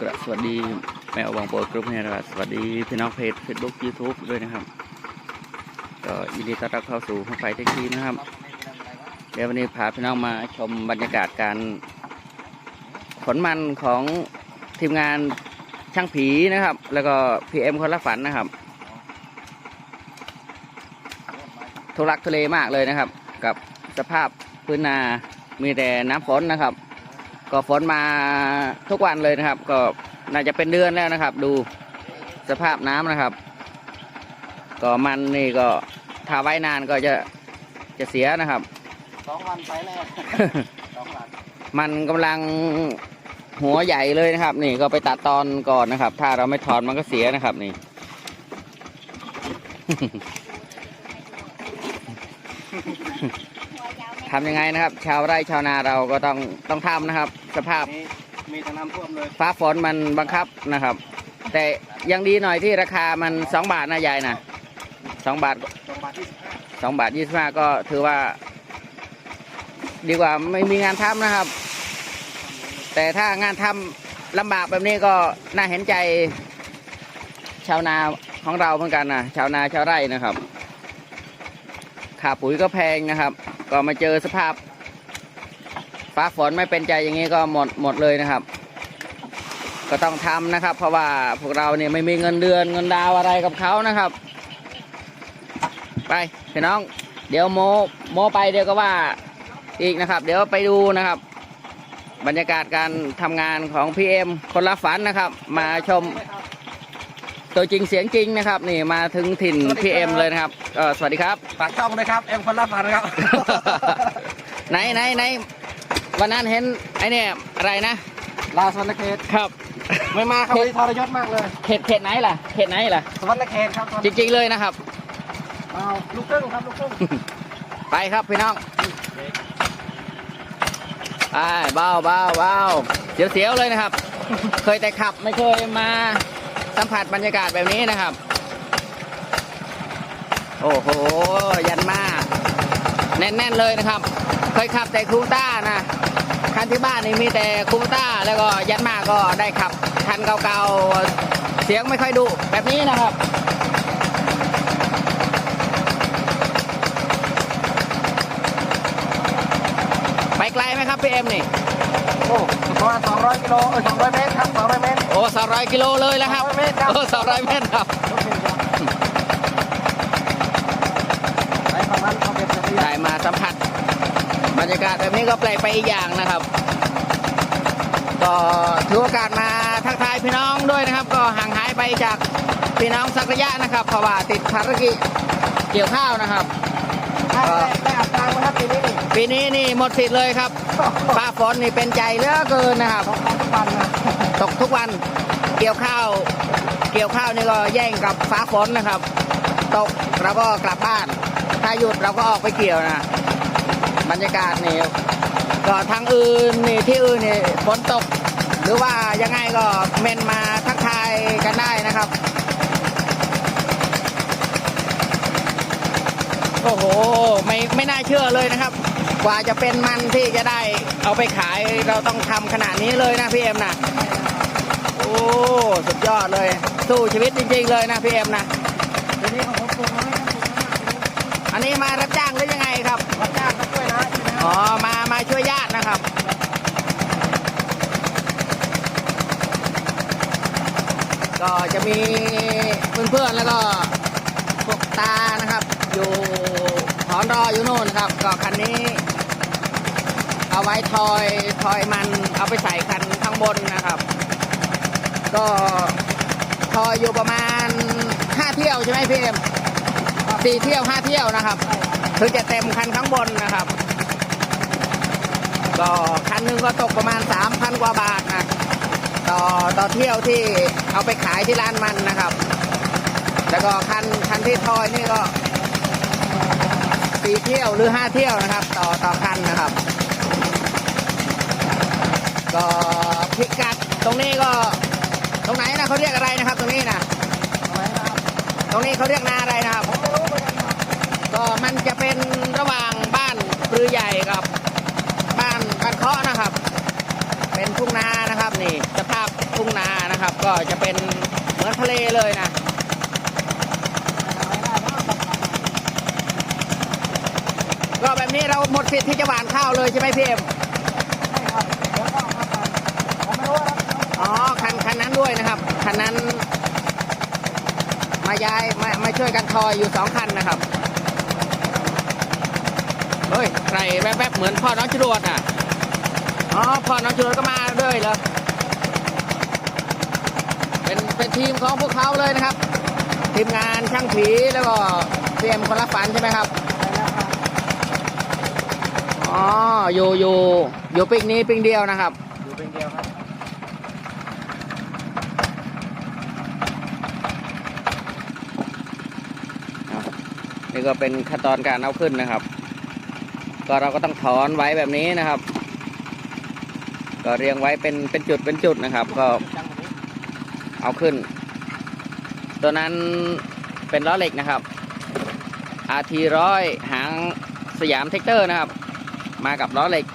กระสวัสดีแมวบางโปรดกรุ๊ปเนี่ยนะครับสวัสดีพี่น้องเพจเฟซบุ๊กยูทูบด้วยนะครับก็ยินดีต้อนรับเข้าสู่ห้องไฟเทคทีนะครับ เดี๋ยววันนี้พาพี่น้องมาชมบรรยากาศการขนมันของทีมงานช่างผีนะครับ แล้วก็พีเอ็มคนละฝันนะครับทุรักทุเลมากเลยนะครับ กับสภาพพื้นนามีแต่น้ำฝนนะครับ ก็ฝนมาทุกวันเลยนะครับ ก็น่าจะเป็นเดือนแล้วนะครับ ดูสภาพน้ำนะครับ ก็มันนี่ก็ถ้าไว้นานก็จะจะเสียนะครับสองวันไปแล้วสองวันมันกำลังหัวใหญ่เลยนะครับ นี่ก็ไปตัดตอนก่อนนะครับ ถ้าเราไม่ถอนมันก็เสียนะครับนี่ ทำยังไงนะครับ ชาวไร่ชาวนาเราก็ต้องต้องทำนะครับ สภาพนี้มีแต่น้ำท่วมเลยฟ้าฝนมันบังคับนะครับ แต่ยังดีหน่อยที่ราคามันสองบาทนะยายนะสองบาทสองบาทที่สิบห้าสองบาทยี่สิบห้าก็ถือว่า ดีกว่าไม่มีงานทำนะครับ แต่ถ้างานทำลำบากแบบนี้ก็น่าเห็นใจ ชาวนาของเราเหมือนกันนะชาวนาชาวไร่นะครับ ค่าปุ๋ยก็แพงนะครับ ก็มาเจอสภาพ ฟ้าฝนไม่เป็นใจอย่างนี้ก็หมดหมดเลยนะครับ ก็ต้องทำนะครับ เพราะว่าพวกเราเนี่ยไม่มีเงินเดือนเงินดาวอะไรกับเขานะครับ ไปพี่น้อง เดี๋ยวโมโมไปเดี๋ยวก็ว่าอีกนะครับ เดี๋ยวไปดูนะครับ บรรยากาศการทำงานของพีเอ็มคนละฝันนะครับ มาชม ตัวจริงเสียงจริงนะครับ นี่มาถึงถิ่นพีเอ็มเลยนะครับเออสวัสดีครับฝากช่องด้วยครับเอ็มคนละฟันครับ ไหนไหนไหนวันนั้นเห็นไอเนี่ยอะไรนะลาสวรรณเขตครับ ไม่มาครับวันนี้ทรยศมากเลยเขตเขตไหนล่ะเขตไหนล่ะสวรรณเขตครับจริงๆเลยนะครับเอาลูกครึ่งครับลูกครึ่งไปครับพี่น้องไปเบาเบาเบาเสียวๆเลยนะครับ เคยแต่ขับไม่เคยมา สัมผัสบรรยากาศแบบนี้นะครับ โอ้โห ยันมาแน่นๆเลยนะครับ เคยขับแต่คูต้านะคันที่บ้านนี่มีแต่คูต้าแล้วก็ยันมาก็ได้ขับคันเก่าๆ เสียงไม่ค่อยดุแบบนี้นะครับ ไปไกลไหมครับพี่เอ็มนี่ โอ้ ประมาณ200กิโลเออ200 เมตรครับ200 เมตร โอ้สองร้อยกิโลเลยแล้วครับ 200เมตรครับ โอ้สองร้อยเมตรครับ ไปฝั่งนั้นเขาเป็นจักรยาได้นมาสัมผัสบรรยากาศแบบนี้ก็แปลกไปอีกอย่างนะครับ ก็ถือโอกาสมาทักทายพี่น้องด้วยนะครับ ก็ห่างหายไปจากพี่น้องสักระยะนะครับ เพราะว่าติดภารกิจเกี่ยวข้าวนะครับ ปีนี้นี่หมดสิทธิ์เลยครับฟ้าฝนนี่เป็นใจเหลือเกินนะครับของทุกวันตกทุกวันเกี่ยวข้าว เกี่ยวข้าวนี่ก็แย่งกับฟ้าฝนนะครับ ตกเราก็กลับบ้าน ถ้าหยุดเราก็ออกไปเกี่ยวนะบรรยากาศนี่ก็ทางอื่นนี่ที่อื่นนี่ฝนตก หรือว่ายังไงก็เมนมาทักทายกันได้นะครับ โอ้โหไม่ไม่น่าเชื่อเลยนะครับ กว่าจะเป็นมันที่จะได้เอาไปขายเราต้องทำขนาดนี้เลยนะพี่เอ็มนะโอ้สุดยอดเลย สู้ชีวิตจริง ๆ เลยนะพี่เอ็มนะปีนี้ของผมปลูกมาไม่ครับปลูกมาอันนี้มารับจ้างหรือยังไงครับรับจ้างมาช่วยนะอ๋อมามาช่วยญาตินะครับก็จะมีเพื่อนๆแล้วก็พวกตานะครับอยู่ถ อนรออยู่โน่นครับ ก็คันนี้ เอาไว้ทอยทอยมันเอาไปใส่คันข้างบนนะครับ ก็ทอยอยู่ประมาณห้าเที่ยวใช่ไหมพี่เอ็มสี่เที่ยวห้าเที่ยวนะครับถึงจะเต็มคันข้างบนนะครับ ก็คันหนึงก็ตกประมาณ3,000กว่าบาทนะต่อต่อเที่ยวที่เอาไปขายที่ร้านมันนะครับ แล้วก็คันคันที่ทอยนี่ก็ สี่เที่ยวหรือห้าเที่ยวนะครับ ต่อต่อคันนะครับ ก็พิกัดตรงนี้ก็ ตรงไหนนะเขาเรียกอะไรนะครับ ตรงนี้นะตรงนี้เขาเรียกนาอะไรนะครับผมไม่รู้ก็มันจะเป็นระหว่างบ้านปรือใหญ่กับ บ้านบ้านเคาะนะครับ เป็นทุ่งนานะครับนี่สภาพทุ่งนานะครับ ก็จะเป็นเหมือนทะเลเลยนะ ก็แบบนี้เราหมดสิทธิ์ที่จะหว่านข้าวเลยใช่ไหมพี่เอ็มอ๋อคันคันนั้นด้วยนะครับ คันนั้น มาย้ายมามาช่วยกันทอยอยู่สองคันนะครับ เฮ้ยใครแวบๆเหมือนพ่อน้องจรวดอะ อ๋อพ่อน้องจรวดก็มาด้วยเหรอ เป็นเป็นทีมของพวกเขาเลยนะครับ ทีมงานช่างผีแล้วก็เตรียมคนละฝันใช่ไหมครับ อ๋ออยู่อยู่อยู่ปิกนี้ปิกเดียวนะครับ อยู่เป็นเดียวครับนี่ก็เป็นขั้นตอนการเอาขึ้นนะครับ ก็เราก็ต้องถอนไว้แบบนี้นะครับ ก็เรียงไว้เป็นเป็นจุดเป็นจุดนะครับ ก็เอาขึ้น ตัวนั้นเป็นล้อเหล็กนะครับ RT ร้อยหางสยามเทคเตอร์นะครับ มากับล้อเหล็ก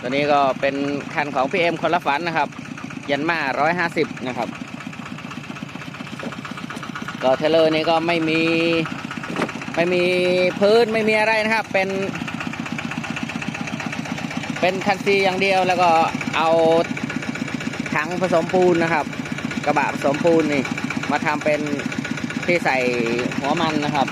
ตัวนี้ก็เป็นคันของ PM คนละฝันนะครับ ยันมา150นะครับ ก็เทเลอร์นี้ก็ไม่มีไม่มีพื้นไม่มีอะไรนะครับ เป็น เป็นคันซีอย่างเดียวแล้วก็เอาถังผสมปูนนะครับ กระบะผสมปูนนี่มาทำเป็นที่ใส่หัวมันนะครับ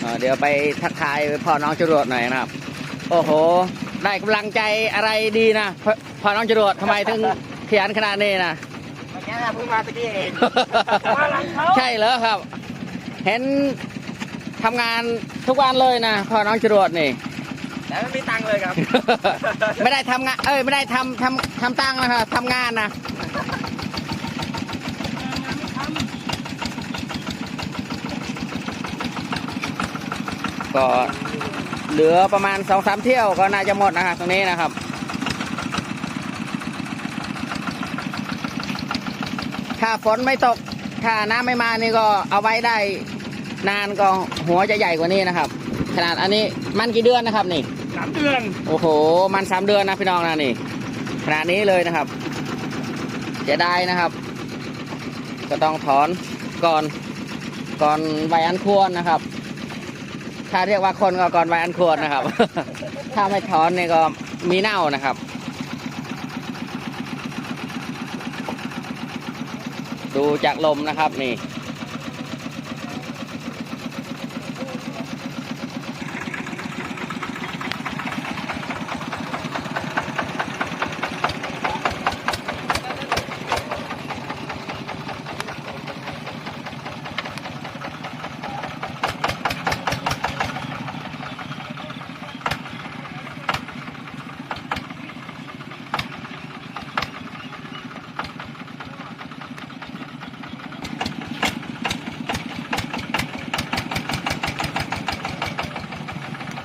เอ่อเดี๋ยวไปทักทายพ่อน้องจรวดหน่อยนะครับ โอ้โห ได้กำลังใจอะไรดีนะพพ่อน้องจรวดทำไมถึงขยันขนาดนี้นะเมื่อกี้เพิ่งมาตะกี้เองใช่เหรอครับ เห็นทำงานทุกวันเลยนะพ่อน้องจรวดนี่แต่ไม่มีตังค์เลยครับ ไม่ได้ทำงาน เอ้ยไม่ได้ทำทำทำตั้งนะครับทำงานนะ ก็เหลือประมาณสองสามเที่ยวก็น่าจะหมดนะครับตรงนี้นะครับ ถ้าฝนไม่ตก ถ้าน้ำไม่มานี่ก็เอาไว้ได้นานก็หัวจะใหญ่กว่านี้นะครับ ขนาดอันนี้มันกี่เดือนนะครับนี่สามเดือน โอ้โห มันสามเดือนนะพี่น้องนะนี่ขนาดนี้เลยนะครับจะได้นะครับ ก็ต้องถอนก่อนก่อนใบอันควรนะครับ ถ้าเรียกว่าคนก็ก่อนใบอันควรนะครับ ถ้าไม่ถอนนี่ก็มีเน่านะครับ ดูจากลมนะครับนี่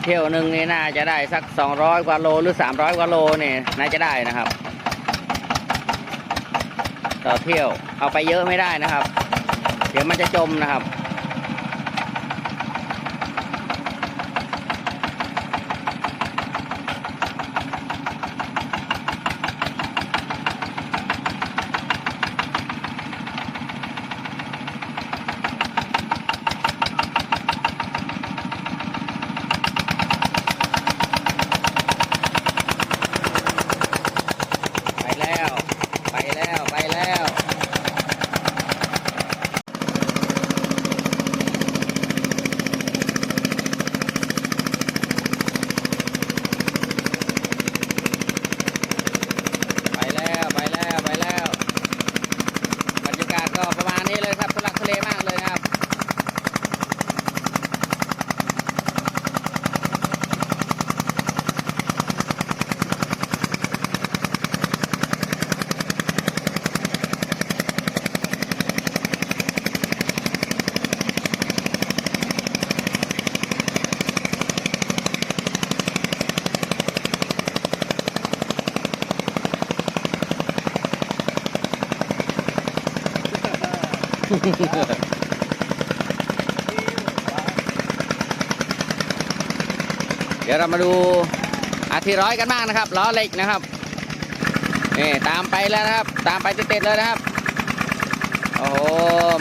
เที่ยวหนึ่งนี่น่าจะได้สัก 200 กว่าโลหรือ 300 กว่าโลนี่น่าจะได้นะครับ ต่อเที่ยวเอาไปเยอะไม่ได้นะครับ เดี๋ยวมันจะจมนะครับ เดี๋ยวเรามาดูอาทีร้อยกันบ้างนะครับล้อเหล็กนะครับนี่ตามไปแล้วนะครับ ตามไปติดๆเลยนะครับโอ้โห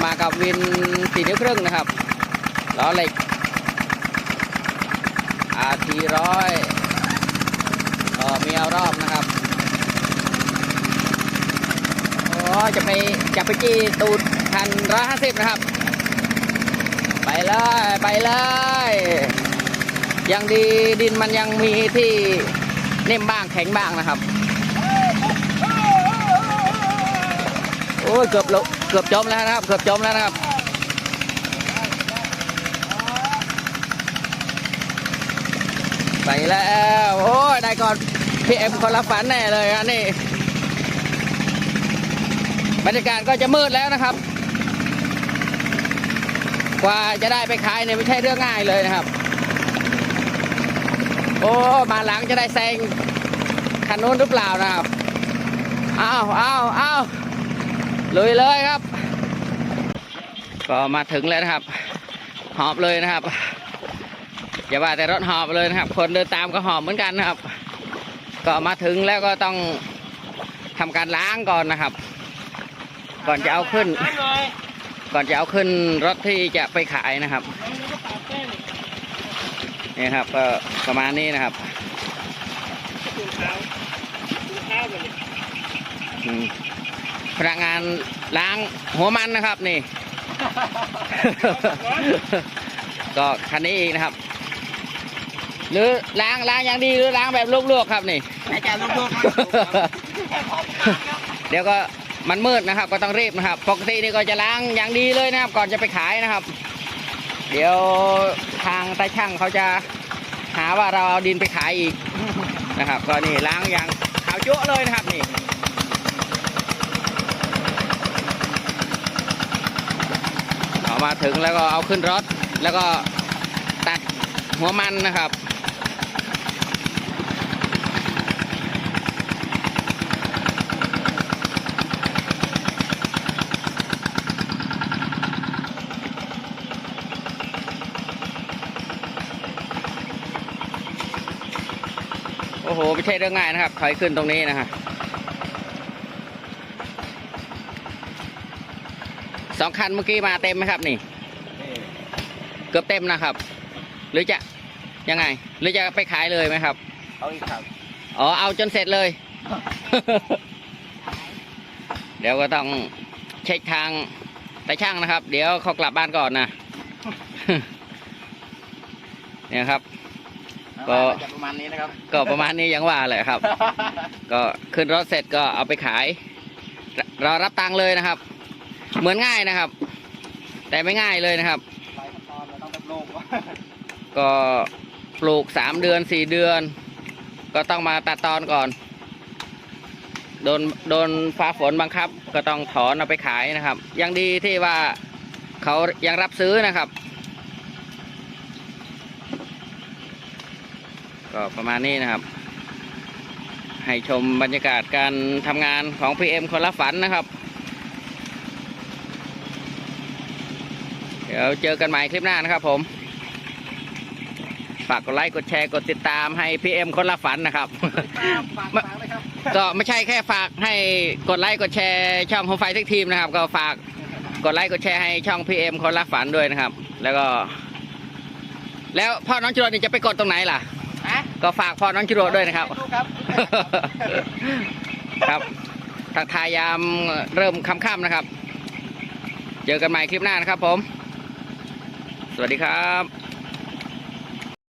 มากับวินสี่นิ้วครึ่งนะครับล้อเหล็กอาทีร้อยก็มีเอารอบนะครับโอ้จะไปจะไปจี้ตูด พันร้อยห้าสิบนะครับ ไปเลยไปเลย ยังดีดินมันยังมีที่นิ่มบ้างแข็งบ้างนะครับ โอ้ยเกือบลงเกือบจมแล้วนะครับ เกือบจมแล้วนะครับไปแล้วโอ้ยได้ก่อนพี่เอ็มคนละฝันแน่เลยอันนี้บรรยากาศก็จะมืดแล้วนะครับ กว่าจะได้ไปขายเนี่ยไม่ใช่เรื่องง่ายเลยนะครับ โอ้มาหลังจะได้แซงคันนู้นหรือเปล่านะครับอ้าวอ้าวอ้าวลุยเลยครับ ก็มาถึงแล้วนะครับ หอบเลยนะครับอย่าว่าแต่รถหอบเลยนะครับ คนเดินตามก็หอบเหมือนกันนะครับ ก็มาถึงแล้วก็ต้องทำการล้างก่อนนะครับ ก่อนจะเอาขึ้น ก่อนจะเอาขึ้นรถที่จะไปขายนะครับนี่ครับก็ประมาณนี้นะครับอืมพนักงานล้างหัวมันนะครับนี่ ก็คันนี้อีกนะครับ หรือล้างล้างอย่างดีหรือล้างแบบลวกๆครับนี่อาจารย์ลูกเดี๋ยวก็ มันมืดนะครับ ก็ต้องรีบนะครับ ปกตินี่ก็จะล้างอย่างดีเลยนะครับ ก่อนจะไปขายนะครับ เดี๋ยวทางตาช่างเขาจะหาว่าเราเอาดินไปขายอีกนะครับ ก็นี่ล้างอย่างขาวจั๊เลยนะครับนี่เอามาถึงแล้วก็เอาขึ้นรถแล้วก็ตัดหัวมันนะครับ อ้โหไม่ใช่เรื่องง่ายนะครับถอยขึ้นตรงนี้นะฮะสองคันเมื่อกี้มาเต็มไหมครับนี่ เกือบเต็มนะครับ หรือจะยังไง หรือจะไปขายเลยไหมครับ เอาอีกครับ อ๋อ เอาจนเสร็จเลย เดี๋ยวก็ต้องเช็คทางแต่ช่างนะครับ เดี๋ยวเขากลับบ้านก่อนนะ เนี่ยครับ ก็จะประมาณนี้นะครับ ก็ประมาณนี้ยังว่าแหละครับ ก็ขึ้นรถเสร็จก็เอาไปขายรรอรับตังค์เลยนะครับ เหมือนง่ายนะครับ แต่ไม่ง่ายเลยนะครับหลายขั้นตอนเราต้องแบบโลกก็ปลูกสามเดือนสี่เดือน ก็ต้องมาตัดตอนก่อน โดนโดนฟ้าฝนบังคับ ก็ต้องถอนเอาไปขายนะครับ ยังดีที่ว่าเขายังรับซื้อนะครับ ก็ประมาณนี้นะครับ ให้ชมบรรยากาศการทำงานของ PM คนละฝันนะครับ เดี๋ยวเจอกันใหม่คลิปหน้านะครับผม ฝากกดไลค์กดแชร์กดติดตามให้ PM คนละฝันนะครับฝากฝากเลยครับก็ไม่ใช่แค่ฝากให้กดไลค์กดแชร์ช่องโฮมไฟทุกทีมนะครับ ก็ฝากกดไลค์กดแชร์ให้ช่อง PM คนละฝันด้วยนะครับ แล้วก็ แล้วพ่อน้องจรวดนี่จะไปกดตรงไหนล่ะฮะ ก็ฝากพ่อน้องจรวดด้วยนะครับดูครับ ครับทักทายยามเริ่มค่ำๆนะครับ เจอกันใหม่คลิปหน้านะครับผม สวัสดีครับ